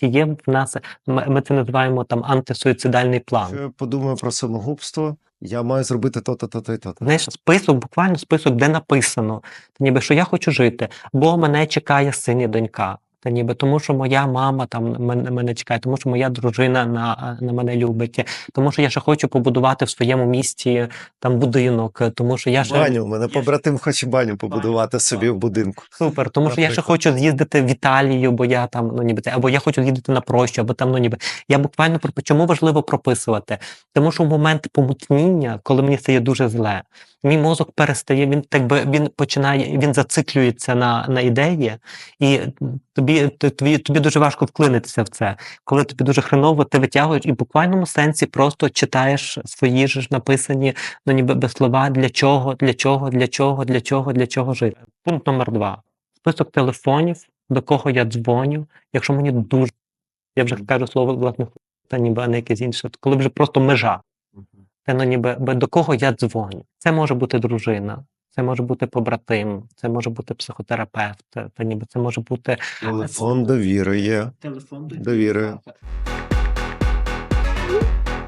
Чи є в нас, ми, ми це називаємо там антисуїцидальний план. Що я подумаю про самогубство, я маю зробити то-то, то-то і то-то. Знаєш, список, буквально список, де написано, ніби що я хочу жити, бо мене чекає син і донька. Та ніби тому, що моя мама там мене, мене чекає, тому що моя дружина на, на мене любить, тому що я ще хочу побудувати в своєму місті там будинок, тому що я ще Баню, у мене побратим хоче баню побудувати собі в будинку. Супер, тому що я ще хочу з'їздити в Італію, бо я там, ну ніби це, або я хочу з'їздити на прощу, або там, ну ніби. Я буквально про чому важливо прописувати? Тому що в момент помутніння, коли мені стає дуже зле, мій мозок перестає, він так би він починає, він зациклюється на, на ідеї, і тобі, тобі, тобі дуже важко вклинитися в це. Коли тобі дуже хреново, ти витягуєш і в буквальному сенсі просто читаєш свої ж написані, ну ніби без слова для чого, для чого, для чого, для чого, для чого жити. Пункт номер два список телефонів, до кого я дзвоню, якщо мені дуже, я вже кажу слово власне, та ніби а не якесь інше, коли вже просто межа, та ну ніби до кого я дзвоню. Це може бути дружина, це може бути побратим, це може бути психотерапевт, та ніби це може бути Телефон довіри телефон Довіри.